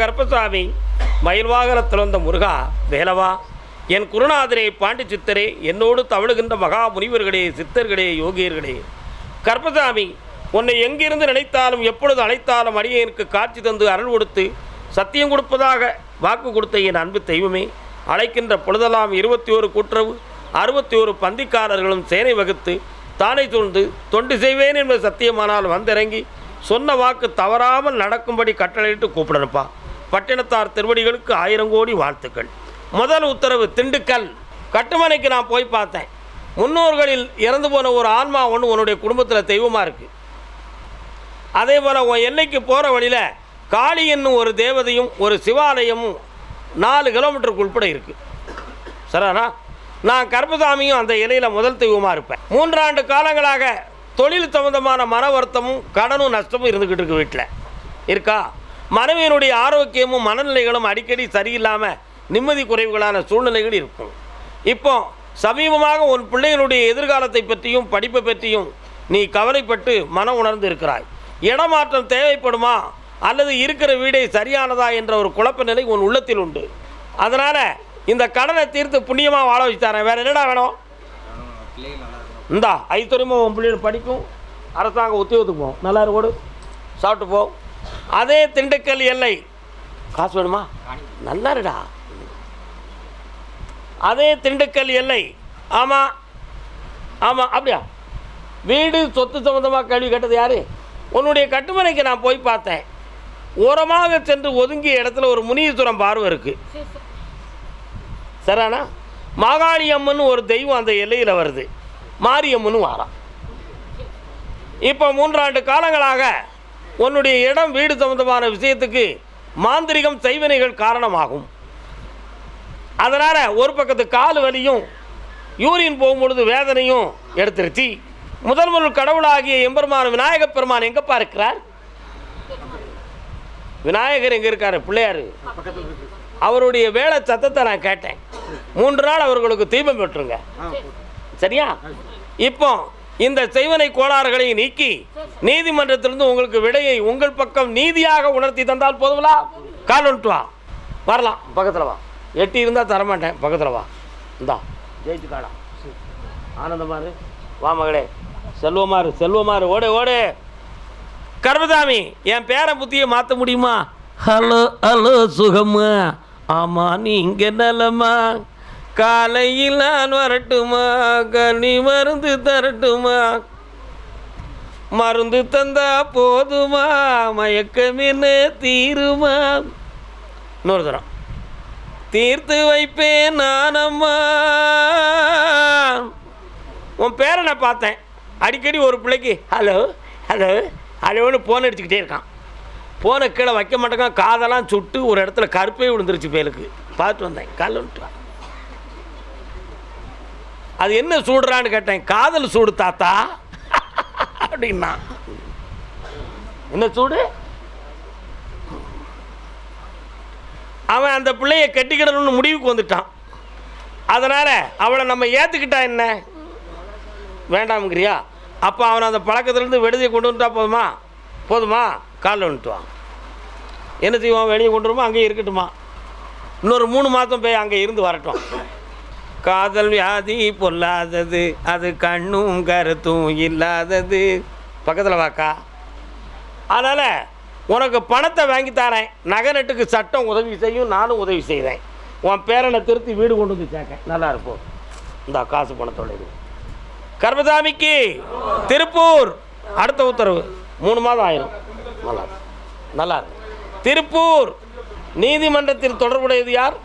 கருப்பசாமி மயில்வாகனத்தில் வந்த முருகா வேலவா என் குருநாதரே பாண்டி சித்தரே என்னோடு தவழுகின்ற மகா முனிவர்களே சித்தர்களே யோகியர்களே. கருப்பசாமி உன்னை எங்கிருந்து நினைத்தாலும் எப்பொழுது அழைத்தாலும் அடியேனுக்கு காட்சி தந்து அருள் கொடுத்து சத்தியம் கொடுப்பதாக வாக்கு கொடுத்த என் அன்பு தெய்வமே அழைக்கின்ற பொழுதெல்லாம் இருபத்தி ஒரு கூட்டுறவு அறுபத்தி ஒரு பந்திக்காரர்களும் சேனை வகுத்து தானே சூழ்ந்து தொண்டு செய்வேன் என்பது சத்தியமானால் வந்திறங்கி சொன்ன வாக்கு தவறாமல் நடக்கும்படி கட்டளையிட்டு கூப்பிடணுப்பா பட்டினத்தார் திருவடிகளுக்கு ஆயிரம் கோடி வாழ்த்துக்கள். முதல் உத்தரவு திண்டுக்கல். கட்டுமனைக்கு நான் போய் பார்த்தேன். முன்னோர்களில் இறந்து போன ஒரு ஆன்மா ஒன்று உன்னுடைய குடும்பத்தில் தெய்வமாக இருக்குது அதே போல் உன் எல்லைக்கு போகிற வழியில் காளி என்னும் ஒரு தேவதையும் ஒரு சிவாலயமும் நாலு கிலோமீட்டருக்கு உட்பட இருக்குது சரிண்ணா நான் கருப்பசாமியும் அந்த இலையில் முதல் தெய்வமாக இருப்பேன். மூன்றாண்டு காலங்களாக தொழில் சம்பந்தமான மன வருத்தமும் கடனும் நஷ்டமும் இருந்துக்கிட்டு இருக்கு வீட்டில் இருக்கா? மனைவியினுடைய ஆரோக்கியமும் மனநிலைகளும் அடிக்கடி சரியில்லாமல் நிம்மதி குறைவுகளான சூழ்நிலைகள் இருக்கும். இப்போ சமீபமாக உன் பிள்ளைகளுடைய எதிர்காலத்தை பற்றியும் படிப்பை பற்றியும் நீ கவலைப்பட்டு மனம் உணர்ந்து இருக்கிறாய். இடமாற்றம் தேவைப்படுமா? அல்லது இருக்கிற வீடே சரியானதா என்ற ஒரு குழப்ப நிலை உன் உள்ளத்தில் உண்டு. அதனால் இந்த கடனை தீர்த்து புண்ணியமாக வாழ வச்சு வேறு என்னடா வேணும்? இந்தா ஐத்துறையுமா உன் பிள்ளைகள் படிக்கும். அரசாங்க உத்தியோகத்துக்கு போகும் நல்லா இருக்கோடு சாப்பிட்டு போ. அதே திண்டுக்கல் எல்லை. காசு வேணுமா? நல்லா இருடா அதே திண்டுக்கல் எல்லை. ஆமாம் ஆமாம் அப்படியா? வீடு சொத்து சம்மந்தமாக கேள்வி கேட்டது யார்? உன்னுடைய கட்டுமனைக்கு நான் போய் பார்த்தேன். ஓரமாக சென்று ஒதுங்கிய இடத்துல ஒரு முனீஸ்வரம் பார்வை இருக்குது சரானா மாகாளி அம்மன் ஒரு தெய்வம் அந்த எல்லையில் வருது. மாரியம்மன் வாரான். இப்போ மூன்றாண்டு காலங்களாக உன்னுடைய இடம் வீடு சம்பந்தமான விஷயத்துக்கு மாந்திரிகம் செய்வினைகள் காரணமாகும். அதனால் ஒரு பக்கத்து கால் வலியும் யூரின் போகும்பொழுது வேதனையும் எடுத்துருச்சு முதல் முதல் கடவுளாகிய எம்பெருமான விநாயகப் பெருமான் எங்கப்பா இருக்கிறார்? விநாயகர் எங்கே இருக்கார்? பிள்ளையார். அவருடைய வேலை சத்தத்தை நான் கேட்டேன். மூன்று நாள் அவர்களுக்கு தீபம் பெற்றுங்க சரியா? இப்போ இந்த செய்வனை கோளாறுகளை நீக்கி நீதிமன்றத்திலிருந்து உங்களுக்கு விடையை உங்கள் பக்கம் நீதியாக உணர்த்தி தந்தால் போதுங்களா? கால் வந்துட்டு வா வரலாம். பக்கத்தில் வா. எட்டி இருந்தால் தரமாட்டேன். பக்கத்தில் வா. இந்தா. ஜெயிச்சு காடா ஆனந்தமாரு வா மகளே. செல்வமாரு செல்வமாரு ஓடு ஓடு. கர்மசாமி என் பேரை புத்தியை மாற்ற முடியுமா? ஹலோ ஹலோ சுகம்மா. ஆமாம் இங்கே நலமா? காலையில் நான் வரட்டுமா? கனி மருந்து தரட்டுமா? மருந்து தந்தா போதுமா? மயக்கமின்னு தீருமா? இன்னொரு தரம். தீர்த்து வைப்பேன் நானம்மா. உன் பேரை நான் பார்த்தேன். அடிக்கடி ஒரு பிள்ளைக்கு ஹலோ ஹலோ ஹலோன்னு ஃபோன் அடிச்சுக்கிட்டே இருக்கான். ஃபோனை கீழே வைக்க மாட்டேங்கான் காதெல்லாம் சுட்டு ஒரு இடத்துல கருப்பே விழுந்துருச்சு பேலுக்கு பார்த்து வந்தேன். கால் விட்டுவான் அது என்ன சூடுறான்னு கேட்டேன் காதல் சூடு தாத்தா. அப்படின்னா. என்ன சூடு? அவன் அந்த பிள்ளைய கட்டிக்கிடணும்னு முடிவுக்கு வந்துட்டான். அதனால் அவளை நம்ம ஏற்றுக்கிட்டா என்ன? வேண்டாம்ங்கிறியா? அப்போ அவனை அந்த பழக்கத்துலேருந்து விடுதியை கொண்டு வந்துட்டா போதுமா? போதுமா? காலில் வந்துட்டுவான் என்ன செய்வான்? வெளியே கொண்டு வருமா? அங்கேயே இருக்கட்டுமா? இன்னொரு மூணு மாதம் போய் அங்கே இருந்து வரட்டும். காதல் வியாதி பொல்லாதது அது கண்ணும் கருத்தும் இல்லாதது. பக்கத்தில் வாக்கா. அதனால் உனக்கு பணத்தை வாங்கி தரேன். நகை நட்டுக்கு சட்டம் உதவி செய்யும் நானும் உதவி செய்கிறேன் உன் பேரனை திருத்தி வீடு கொண்டு வந்து சேர்க்க நல்லா இருப்போம் இந்த காசு பணத்தோட இது கர்மசாமிக்கு திருப்பூர். அடுத்த உத்தரவு. மூணு மாதம் ஆயிரும். நல்லா நல்லா திருப்பூர். நீதிமன்றத்தில் தொடர்புடையது யார்?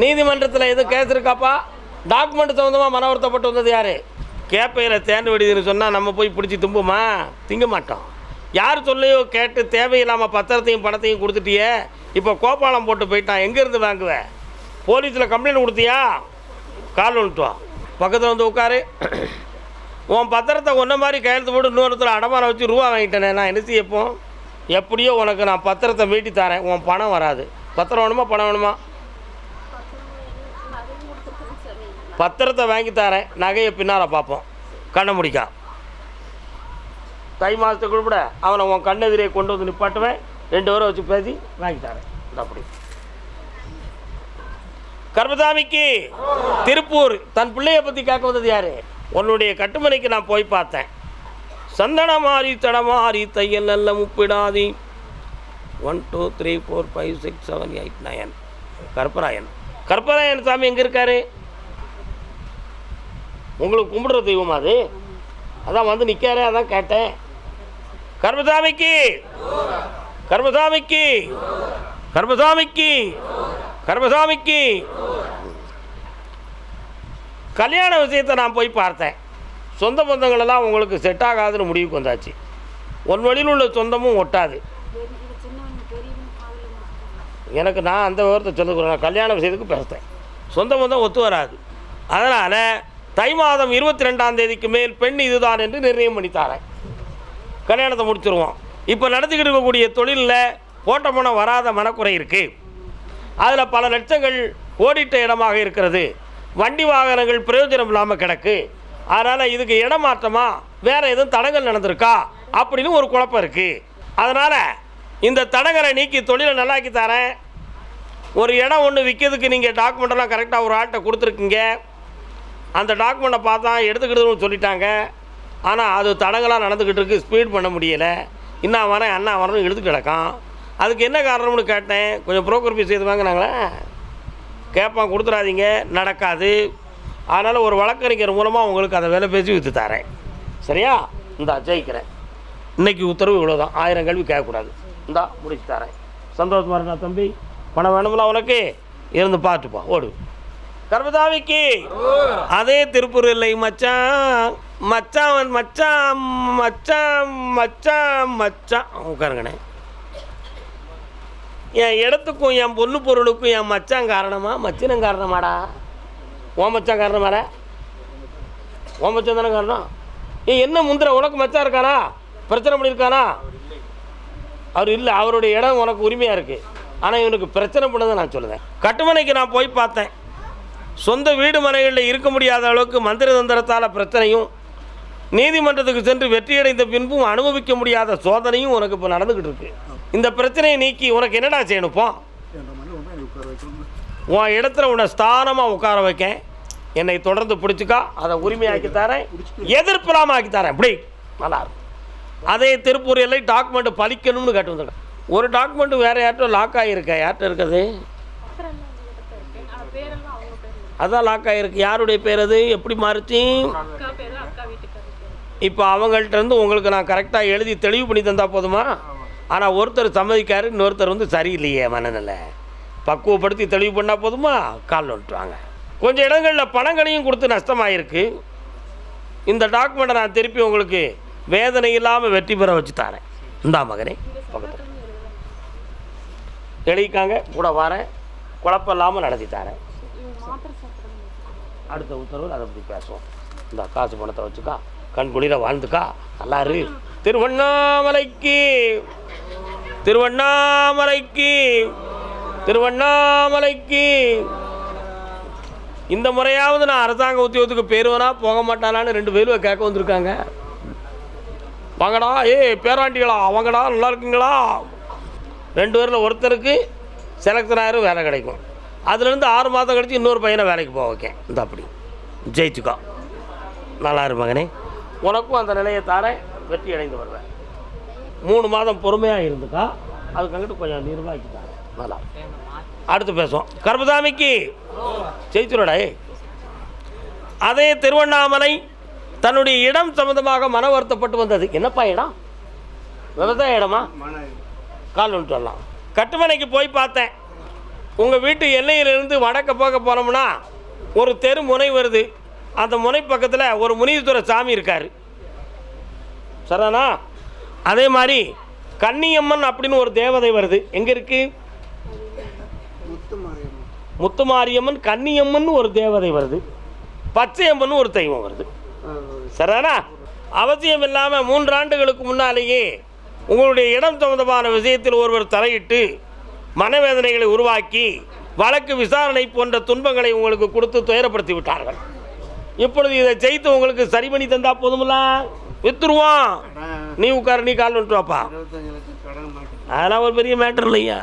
நீதிமன்றத்தில் எதுவும் கேஸ் இருக்காப்பா? டாக்குமெண்ட் சம்மந்தமாக மன வருத்தப்பட்டு வந்தது யார்? கேப்பையில் தேண்டு விடுதுன்னு சொன்னால் நம்ம போய் பிடிச்சி தும்புமா? திங்க மாட்டோம். யார் சொல்லையோ கேட்டு தேவையில்லாமல் பத்திரத்தையும் பணத்தையும் கொடுத்துட்டியே? இப்போ கோபாலம் போட்டு போயிட்டான். எங்கேருந்து வாங்குவ? போலீஸில் கம்ப்ளைண்ட் கொடுத்தியா? கால் வந்துட்டு பக்கத்தில் வந்து உட்காரு. உன் பத்திரத்தை ஒன்றை மாதிரி கையெழுத்து போட்டு இன்னொருத்தர் அடமானம் வச்சு ரூபா வாங்கிட்டேனே நான் என்ன செய்யப்போம் எப்படியோ உனக்கு நான் பத்திரத்தை மீட்டி தரேன். உன் பணம் வராது. பத்திரம் வேணுமா பணம் வேணுமா? பத்திரத்தை வாங்கி தரேன். நகையை பின்னால் பார்ப்போம். கண்ணை முடிக்கா. தை மாதத்துக்குள் கூட அவனை உன் கண்ணெதிரே கொண்டு வந்து நிப்பாட்டுவேன். ரெண்டு பேரும் வச்சு பேசி வாங்கி தரேன். அப்படி. கர்மசாமிக்கு திருப்பூர் தன் பிள்ளையை பற்றி கேட்க வந்தது யார்? உன்னுடைய கட்டுமனைக்கு நான் போய் பார்த்தேன். சந்தன மாறி தடமாறி தையல் நல்ல Muppidathi. One two three four five six seven eight nine கற்பராயன் கற்பராயன் சாமி எங்கே இருக்காரு? உங்களுக்கு கும்பிடுற தெய்வம் அது? அதான் வந்து நிற்காரே அதான் கேட்டேன். கர்மசாமிக்கு! கர்மசாமிக்கு! கர்மசாமிக்கு! கர்மசாமிக்கு! கல்யாண விஷயத்தை நான் போய் பார்த்தேன். சொந்த பந்தங்களெல்லாம் உங்களுக்கு செட் ஆகாதுன்னு முடிவுக்கு வந்தாச்சு. ஒன் வழியில் உள்ள சொந்தமும் ஒட்டாது. எனக்கு நான் அந்த விவரத்தை சொல்லுகிறேன் நான் கல்யாண விஷயத்துக்கு பேசுகிறேன் சொந்த பந்தம் ஒத்து வராது. அதனால் தை மாதம் இருபத்தி ரெண்டாம் தேதிக்கு மேல் பெண் இதுதான் என்று நிர்ணயம் பண்ணித்தாரேன் கல்யாணத்தை முடிச்சிருவோம். இப்போ நடத்திக்கிட்டு இருக்கக்கூடிய தொழிலில் போட்ட பணம் வராத மனக்குறை இருக்குது அதில் பல லட்சங்கள் ஓடிட்ட இடமாக இருக்கிறது. வண்டி வாகனங்கள் பிரயோஜனம் இல்லாமல் கிடக்கு. அதனால் இதுக்கு இடமாற்றமா வேறு எதுவும் தடங்கள் நடந்திருக்கா? அப்படின்னு ஒரு குழப்பம் இருக்குது அதனால் இந்த தடங்களை நீக்கி தொழிலை நல்லாக்கி தரேன் ஒரு இடம் ஒன்று விற்கிறதுக்கு நீங்கள் டாக்குமெண்ட்டெல்லாம் கரெக்டாக ஒரு ஆள்கிட்ட கொடுத்துருக்கீங்க. அந்த டாக்குமெண்ட்டை பார்த்தா எடுத்துக்கிடுதுன்னு சொல்லிட்டாங்க. ஆனால் அது தடங்களாக நடந்துக்கிட்டு இருக்குது ஸ்பீட் பண்ண முடியலை. இன்னும் வரேன் அண்ணா வரணும் எடுத்து கிடக்கான். அதுக்கு என்ன காரணம்னு கேட்டேன். கொஞ்சம் புரோக்கர் ஃபீஸ் எது வாங்கினாங்களே? கேட்பான் கொடுத்துடாதீங்க நடக்காது. அதனால் ஒரு வழக்கறிஞர் மூலமாக உங்களுக்கு அதை விலை பேசி விற்று தரேன். சரியா? இந்தா ஜெயிக்கிறேன். இன்றைக்கி உத்தரவு இவ்வளோ தான் ஆயிரம் கல்வி கேட்கக்கூடாது. இந்தா முடிச்சு தரேன். சந்தோஷமா இருக்கா தம்பி. பணம் வேணும்ல உனக்கு? இருந்து பார்த்துப்பா. ஓடு. கர்மதாவிக்கு அதே திருப்பூர் இல்லை மச்சான் மச்சான் மச்சான் மச்சான் மச்சான். மச்சான் உட்காருங்கண்ணே. என் இடத்துக்கும் என் பொண்ணு பொருளுக்கும் என் மச்சான் காரணமா மச்சினம் காரணமாடா? ஓ மச்சான் காரணமாடா? ஓ மச்சான் தானே காரணம்? ஏ என்ன முந்திர? உனக்கு மச்சான் இருக்காரா பிரச்சனை பண்ணியிருக்கானா? அவர் இல்லை அவருடைய இடம் உனக்கு உரிமையாக இருக்குது ஆனால் இவனுக்கு பிரச்சனை பண்ணதை நான் சொல்லுவேன் கட்டுமனைக்கு நான் போய் பார்த்தேன். சொந்த வீடு மனைகளில் இருக்க முடியாத அளவுக்கு மந்திர தந்திரத்தால் பிரச்சனையும் நீதிமன்றத்துக்கு சென்று வெற்றியடைந்த பின்பும் அனுபவிக்க முடியாத சோதனையும் உனக்கு இப்போ நடந்துக்கிட்டு இருக்கு. இந்த பிரச்சனையை நீக்கி உனக்கு என்னடா செய்யணும் இப்போ உன் இடத்துல உன்னை ஸ்தானமாக உட்கார வைக்கேன். என்னை தொடர்ந்து பிடிச்சிக்கா அதை உரிமையாக்கி தரேன். எதிர்ப்பில்லாமல் ஆக்கி தரேன். இப்படி நல்லா இருக்கும் அதே திருப்பூர் எல்லை டாக்குமெண்ட் பலிக்கணும்னு கேட்டு வந்துருக்கேன். ஒரு டாக்குமெண்ட் வேறு யார்கிட்ட லாக் ஆகிருக்க யார்கிட்ட இருக்குது? அதான் லாக் ஆகிருக்கு யாருடைய பேர் அது? எப்படி மாறுச்சு? இப்போ அவங்கள்ட்ட இருந்து உங்களுக்கு நான் கரெக்டாக எழுதி தெளிவு பண்ணி தந்தால் போதுமா? ஆனால் ஒருத்தர் சம்மதிக்காரு இன்னொருத்தர் வந்து சரியில்லையே மனநிலை. பக்குவப்படுத்தி தெளிவு பண்ணால் போதுமா? கால் வந்துட்டுவாங்க கொஞ்சம் இடங்களில் பணங்களையும் கொடுத்து நஷ்டமாயிருக்கு. இந்த டாக்குமெண்ட்டை நான் திருப்பி உங்களுக்கு வேதனை இல்லாமல் வெற்றி பெற வச்சு தரேன். இந்தா மகனே பக்கத்தில். எழுதிக்காங்க கூட வரேன். குழப்பம் இல்லாமல் நடத்தி தரேன். அடுத்த உத்தரவில் அதை பற்றி பேசுவோம். இந்த காசு பணத்தை வச்சுக்கா கண் குளிர வாழ்ந்துக்கா நல்லா இரு. திருவண்ணாமலைக்கு திருவண்ணாமலைக்கு திருவண்ணாமலைக்கு. இந்த முறையாவது நான் அரசாங்க உத்தியோகத்துக்கு பேருவனா போக மாட்டானான்னு ரெண்டு பேரும் கேட்க வந்திருக்காங்க. வாங்கடா ஏய் பேராண்டிகளா வாங்கடா நல்லா இருக்குங்களா? ரெண்டு பேரில் ஒருத்தருக்கு செலக்டர் ஆயிரம் வேலை கிடைக்கும். அதுலேருந்து ஆறு மாதம் கழிச்சு இன்னொரு பையனை வேலைக்கு போக வைக்கேன். இந்த அப்படி. ஜெயிச்சுக்கோ. நல்லா இரு மகனே. உனக்கும் அந்த நிலையை தாரேன். வெற்றி அடைந்து வருவேன். மூணு மாதம் பொறுமையாக இருந்துக்கா. அதுக்கு அங்கிட்டு கொஞ்சம் நிர்வாகி தாரேன் நல்லா. அடுத்து பேசுவோம். கர்மசாமிக்கு. ஜெயிச்சுடா ஏய். அதே திருவண்ணாமலை தன்னுடைய இடம் சம்பந்தமாக மன வருத்தப்பட்டு வந்தது. என்னப்பா இடம்? விவசாய இடமா? கால் வரலாம். கட்டுமனைக்கு போய் பார்த்தேன். உங்கள் வீட்டு எண்ணெயிலிருந்து வடக்க போக போனோம்னா ஒரு தெரு முனை வருது. அந்த முனை பக்கத்தில் ஒரு முனிதுரை சாமி இருக்கார். சரிதானா? அதே மாதிரி கன்னியம்மன் அப்படின்னு ஒரு தேவதை வருது. எங்கே இருக்குது முத்துமாரியம்மன். கன்னியம்மன் ஒரு தேவதை வருது. பச்சையம்மன் ஒரு தெய்வம் வருது. சரிதானா? அவசியம் இல்லாமல் மூன்றாண்டுகளுக்கு முன்னாலேயே உங்களுடைய இடம் சம்பந்தமான விஷயத்தில் ஒருவர் தலையிட்டு மனவேதனைகளை உருவாக்கி வழக்கு விசாரணை போன்ற துன்பங்களை உங்களுக்கு கொடுத்து துயரப்படுத்தி விட்டார்கள். இப்பொழுது இதை ஜெயித்து உங்களுக்கு சரி பண்ணி தந்தா போதுமில்ல? வித்துருவோம். நீ உட்கார நீ கால் வந்துட்டு வாப்பா. அதெல்லாம் ஒரு பெரிய மேட்டர் இல்லையா?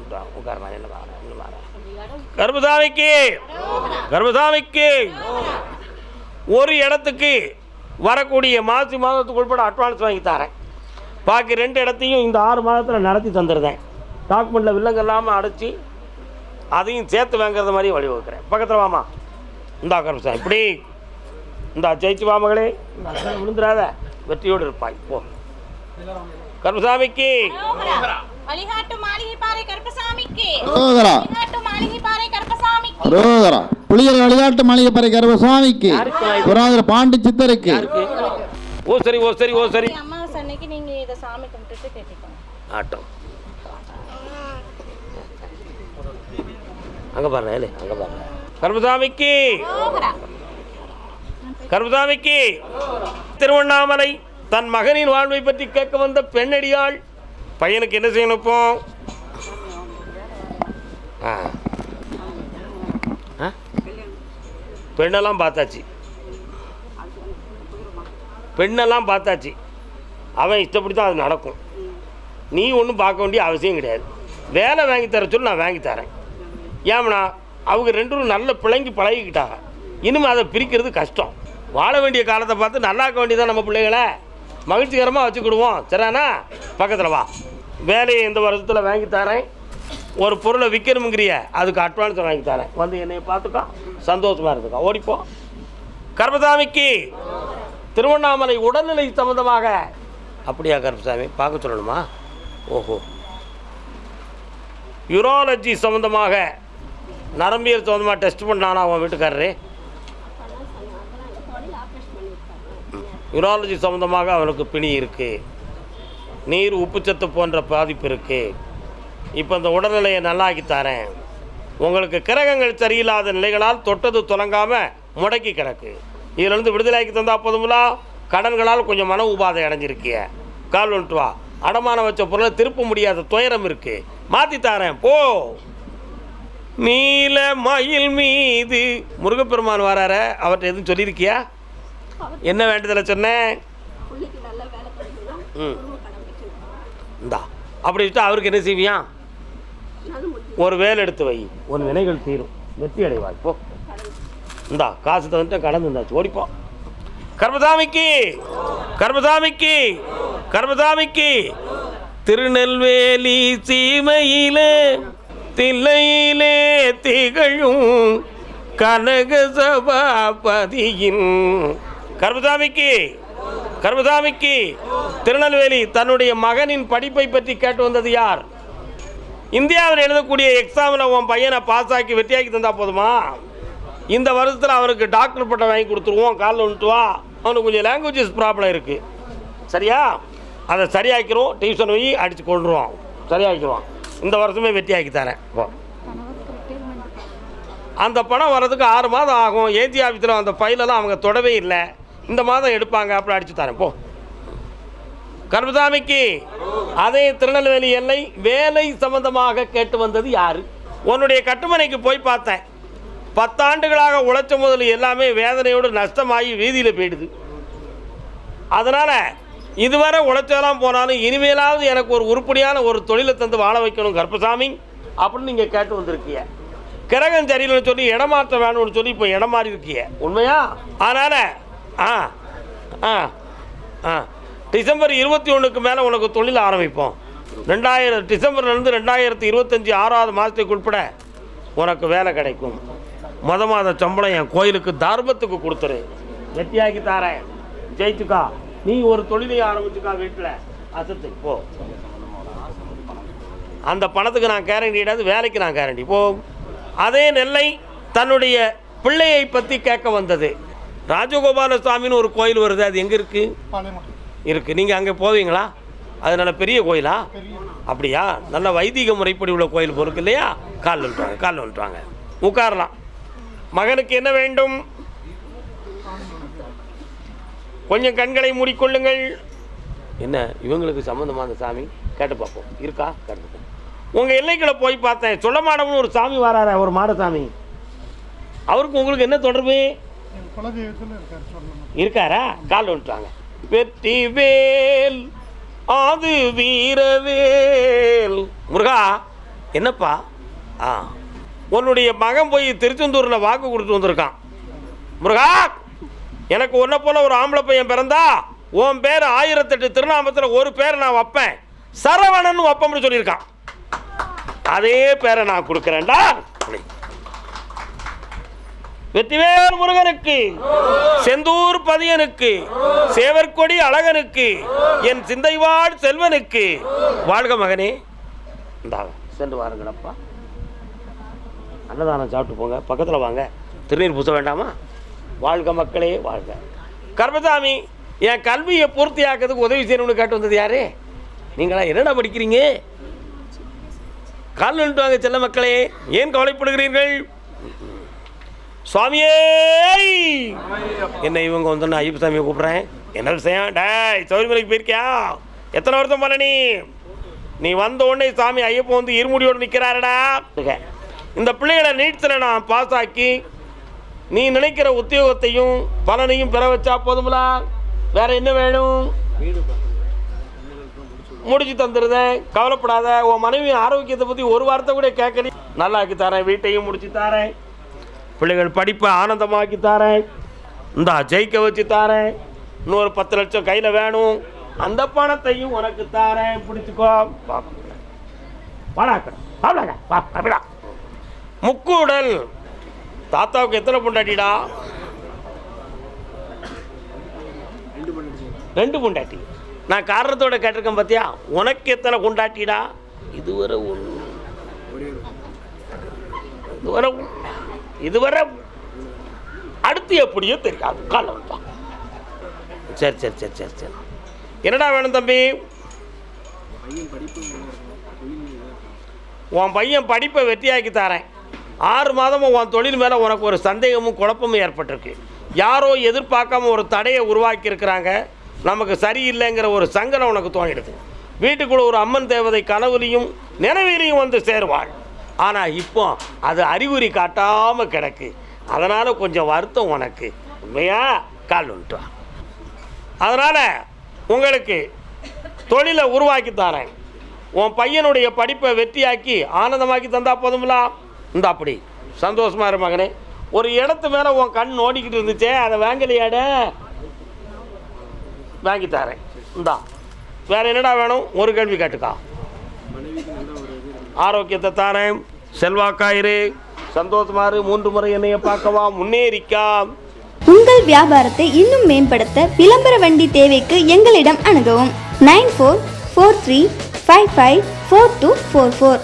உட்கார், உட்காரலாம் என்ன வாரேன் என்ன ஒரு இடத்துக்கு வரக்கூடிய மாசி மாதத்துக்கு உட்பட அட்வான்ஸ் வாங்கி தரேன். பாக்கி ரெண்டு இடத்தையும் இந்த ஆறு மாதத்தில் நடத்தி தந்துடுறேன் டாக்குமெண்ட்டில் வில்லங்க இல்லாமல் அடைச்சி அதையும் சேர்த்து வாங்குறது மாதிரி வழிவகுக்கிறேன் பக்கத்தில் வாமா. இந்தா கருமசாமி இப்படி. இந்தா ஜெயிச்சு வா மகளே. இந்தா, விழுந்துடாத வெற்றியோடு இருப்பாய். போ. கருப்பசாமிக்கு. வழிகாட்டு மாளிகை பாறை கருப்பசாமிக்கு. புளியர் வழிகாட்டு மளிகைப்பறை? புராதர பாண்டி சித்தருக்கு ஓ சரி ஓ சரி ஓ சரி. அமாவாசை அன்னைக்கு நீங்க இதை சாமி கும்பிட்டுட்டு கேட்டுக்கோங்க. ஆட்டம். அங்கே பாருங்க ஏலே அங்கே பாருங்க கருமசாமிக்கு. கருமசாமிக்கு. திருவண்ணாமலை தன் மகனின் வாழ்வை பற்றி கேட்க வந்த பெண்ணடியாள். பையனுக்கு என்ன செய்யணும் இப்போ? ஆ? பெண்ணெல்லாம் பார்த்தாச்சு. பெண்ணெல்லாம் பார்த்தாச்சு. அவன் இஷ்டப்படி தான் அது நடக்கும். நீ ஒன்றும் பார்க்க வேண்டிய அவசியம் கிடையாது. வேலை வாங்கி தர சொல்லி நான் வாங்கி தரேன். ஏம்னா அவங்க ரெண்டும் நல்ல பிள்ளைங்க பழகிக்கிட்டாங்க இனிமேல் அதை பிரிக்கிறது கஷ்டம். வாழ வேண்டிய காலத்தை பார்த்து நல்லாக்க வேண்டியதான் நம்ம பிள்ளைகளை மகிழ்ச்சிகரமாக வச்சுக்கிடுவோம். சரிண்ணா பக்கத்தில் வா. வேலையை இந்த வருஷத்தில் வாங்கி தரேன். ஒரு பொருளை விற்கணுங்கிறிய அதுக்கு அட்வான்ஸ் வாங்கி தரேன். வந்து என்னை பார்த்துக்கோ. சந்தோஷமாக இருந்துக்கோ. ஓடிப்போம் கர்மசாமிக்கு திருவண்ணாமலை உடல்நிலை சம்பந்தமாக. அப்படியா கருப்பசாமி? பார்க்க சொல்லணுமா? ஓஹோ. யூரோலஜி சம்மந்தமாக நரம்பியல் சம்மந்தமாக டெஸ்ட் பண்ணானா அவன் வீட்டுக்காரரு? யூராலஜி சம்மந்தமாக அவனுக்கு பிணி இருக்குது நீர் உப்புச்சத்து போன்ற பாதிப்பு இருக்குது இப்போ இந்த உடல்நிலையை நல்லாக்கி தரேன். உங்களுக்கு கிரகங்கள் சரியில்லாத நிலைகளால் தொட்டது தொடங்காமல் முடக்கி கிடக்கு. இதிலிருந்து விடுதலையாக்கி தந்தால் போதுங்களா கடன்களால் கொஞ்சம் மன உபாதை அடைஞ்சிருக்கிய. கால் வந்துட்டு வா. அடமானம் வச்ச பொருளை திருப்ப முடியாத துயரம் இருக்குது மாற்றி தரேன். போ! நீல மயில் மீது. முருகப்பெருமான் வரார அவர்கிட்ட எதுவும் சொல்லியிருக்கியா? என்ன வேண்டுதலை சொன்னேன்? ம். இந்தா அப்படி வச்சுட்டு அவருக்கு என்ன செய்வியான் ஒரு வேலை எடுத்து வை. உன் வினைகள் தீரும். வெற்றி அடைவாய். போ. இந்தா காசு தந்துட்டு கடந்து இருந்தாச்சு ஓடிப்போ. கர்மசாமிக்கு கர்மசாமிக்கு கர்மசாமிக்கு. திருநெல்வேலி சீமையிலே தில்லையிலே திகழும் கனக சபாபதியின் கர்மசாமிக்கு கர்மசாமிக்கு திருநெல்வேலி தன்னுடைய மகனின் படிப்பை பற்றி கேட்டு வந்தது யார்? இந்தியாவில் எழுதக்கூடிய எக்ஸாமில் உன் பையனை பாஸ் ஆக்கி வெற்றியாக்கி தந்தால் போதுமா? இந்த வருஷத்தில் அவனுக்கு டாக்டர் பட்டம் வாங்கி கொடுத்துருவோம் காலில் வந்துட்டு வா. அவனுக்கு கொஞ்சம் லாங்குவேஜஸ் ப்ராப்ளம் இருக்குது சரியா? அதை சரியாக்கிறோம் டியூஷன் போய் அடித்து கொண்டுருவான் சரியாக்கிடுவான் இந்த வருஷமே வெற்றியாக்கி தரேன். போ. அந்த பணம் வர்றதுக்கு ஆறு மாதம் ஆகும். ஏஜி ஆஃபீஸில் அந்த ஃபைலெல்லாம் அவங்க தொடவே இல்லை. இந்த மாதம் எடுப்பாங்க அப்படி அடித்து தரேன். போ. கருமசாமிக்கு அதே திருநெல்வேலி எல்லை வேலை சம்பந்தமாக கேட்டு வந்தது யாரு? உன்னுடைய கட்டுமனைக்கு போய் பார்த்தேன். பத்தாண்டுகளாக உழைச்ச முதல் எல்லாமே வேதனையோடு நஷ்டமாகி வீதியில் போயிடுது. அதனால் இதுவரை உழைச்செல்லாம் போனாலும் இனிமேலாவது எனக்கு ஒரு உருப்படியான ஒரு தொழிலை தந்து வாழ வைக்கணும் கருப்பசாமி அப்படின்னு நீங்கள் கேட்டு வந்திருக்கீங்க. கிரகம் சரியில்லைன்னு சொல்லி இடமாற்றம் வேணும்னு சொல்லி இப்போ இடம் மாறி இருக்கீங்க. உண்மையா? அதனால் ஆ ஆ ஆ. டிசம்பர் இருபத்தி ஒன்றுக்கு மேலே உனக்கு தொழில் ஆரம்பிப்போம். ரெண்டாயிரம் டிசம்பர்லேருந்து ரெண்டாயிரத்தி இருபத்தஞ்சி ஆறாவது மாதத்துக்கு உட்பட உனக்கு வேலை கிடைக்கும். மொத மாத சம்பளம் என் கோயிலுக்கு தர்மத்துக்கு கொடுத்துரு. வெட்டியாக்கி தாரேன். ஜெயிச்சுக்கா. நீ ஒரு தொழிலை ஆரம்பிச்சுக்கா வீட்டில். அசத்து போ. அந்த பணத்துக்கு நான் கேரண்டி கிடையாது வேலைக்கு நான் கேரண்டி போ. அதே நெல்லை தன்னுடைய பிள்ளையை பற்றி கேட்க வந்தது. ராஜகோபால சுவாமின்னு ஒரு கோயில் வருது அது எங்கே இருக்குது இருக்குது நீங்கள் அங்கே போவீங்களா? அது நல்ல பெரிய கோயிலா. அப்படியா? நல்ல வைதிக முறைப்படி உள்ள கோயில் பொருக்கு இல்லையா? காலில் வந்துட்டாங்க காலில் வந்துட்டாங்க. உட்காரலாம். மகனுக்கு என்ன வேண்டும்? கொஞ்சம் கண்களை மூடிக்கொள்ளுங்கள். என்ன இவங்களுக்கு சம்மந்தமா அந்த சாமி? கேட்டு பார்ப்போம். இருக்கா? கேட்டு உங்கள் எல்லைக்குள்ள போய் பார்த்தேன். சொல்லமாடம்னு ஒரு சாமி வராரு ஒரு மாடசாமி. அவருக்கு உங்களுக்கு என்ன தொடர்பு? இருக்காரா கால் வந்துட்டாங்க வெற்றி வேல் அது வீரவேல் முருகா என்னப்பா? ஆ. உன்னுடைய மகன் போய் திருச்செந்தூரில் வாக்கு கொடுத்து வந்திருக்கான். முருகா! எனக்கு உன்னை போல ஒரு ஆம்பளை பையன் பிறந்தா உன் பேர் ஆயிரத்தெட்டு திருநாமத்தில் ஒரு பேரை நான் வைப்பேன். சரவணன் வைப்பம்னு சொல்லியிருக்கான். அதே பேரை நான் கொடுக்குறேன்டா வெற்றிவேல் முருகனுக்கு செந்தூர் பதியனுக்கு சேவற்கொடி அழகனுக்கு என் சிந்தைவாழ் செல்வனுக்கு. வாழ்க மகனே. இந்தாங்க சென்று வாருங்களப்பா அன்னதானம் சாப்பிட்டு போங்க. பக்கத்தில் வாங்க. திருநீர் பூச வேண்டாமா? வாழ்க மக்களே வாழ்க. கர்மசாமி என் கல்வியை பூர்த்தியாக்கிறதுக்கு உதவி செய்யணும்னு கேட்டு வந்தது யாரு? நீங்களா என்னடா படிக்கிறீங்க? கால் நின்று வாங்க செல்ல மக்களே ஏன் கவலைப்படுகிறீர்கள்? சுவாமியே! என்ன இவங்க வந்து ஐயப்ப சாமியை கூப்பிட்றேன்? என்ன விஷயம்? டேய் சௌரிமலைக்கு போயிருக்கியா? எத்தனை வருஷம் போல நீ? நீ வந்த உடனே சாமி ஐயப்பன் வந்து இருமுடியோடு நிற்கிறாரடா இந்த பிள்ளைகளை நீட்ஸில் நான் பாஸ் ஆக்கி நீ நினைக்கிற உத்தியோகத்தையும் பலனையும் பெற வச்சா போதுங்களா வேற என்ன வேணும்? முடிச்சு தந்துருதேன் கவலைப்படாத. உன் மனைவி ஆரோக்கியத்தை பற்றி ஒரு வார்த்தை கூட கேட்கல. நல்லா ஆக்கி தரேன் வீட்டையும் முடிச்சு தரேன். பிள்ளைகள் படிப்பை ஆனந்தமாக்கி தரேன். இந்தா ஜெயிக்க வச்சு தரேன். இன்னொரு பத்து லட்சம் கையில் வேணும். அந்த பணத்தையும் உனக்கு தரேன். பிடிச்சிக்கோ. வாடா. முக்கூடல். தாத்தாவுக்கு எத்தனை பொண்டாட்டிடா? ரெண்டு பொண்டாட்டி. நான் காரணத்தோட கேட்டிருக்கேன் பார்த்தியா உனக்கு எத்தனை கொண்டாட்டிடா இதுவரை ஒன்று இதுவரை. இதுவரை அடுத்து எப்படியோ தெரியாது. காலம்ப்பா சரி சரி சரி சரி சரி. என்னடா வேணும் தம்பி? உன் பையன் படிப்பை வெற்றியாக்கி தரேன். ஆறு மாதமும் உன் தொழில் மேலே உனக்கு ஒரு சந்தேகமும் குழப்பமும் ஏற்பட்டிருக்கு. யாரோ எதிர்பார்க்காம ஒரு தடையை உருவாக்கி இருக்கிறாங்க நமக்கு சரியில்லைங்கிற ஒரு சங்கடம் உனக்கு தோணிடுது. வீட்டுக்குள்ள ஒரு அம்மன் தேவதை கனவுலையும் நினைவிலையும் வந்து சேருவாள். ஆனால் இப்போ அது அறிகுறி காட்டாமல் கிடக்கு. அதனால் கொஞ்சம் வருத்தம் உனக்கு. உண்மையாக கால் வந்துட்டு அதனால் உங்களுக்கு தொழிலை உருவாக்கி தரேன். உன் பையனுடைய படிப்பை வெற்றியாக்கி ஆனந்தமாக்கி தந்தால் போதுங்களா இந்த அப்படி சந்தோஷமா இரு மகனே. ஒரு இடத்து மேலே உன் கண் ஓடிக்கிட்டு இருந்துச்சே அதை வாங்கலையாட வாங்கி தரேன். இந்தா. வேறு என்னடா வேணும்? ஒரு கேள்வி கேட்டுக்கா. ஆரோக்கியத்தை தாரேன். செல்வாக்காயிரு சந்தோஷமாறு மூன்று முறை என்னைய பார்க்கவா? முன்னேறிக்கா உங்கள் வியாபாரத்தை இன்னும் மேம்படுத்த விளம்பர வண்டி தேவைக்கு எங்களிடம் அணுகவும். Nine four four three five five four two four four.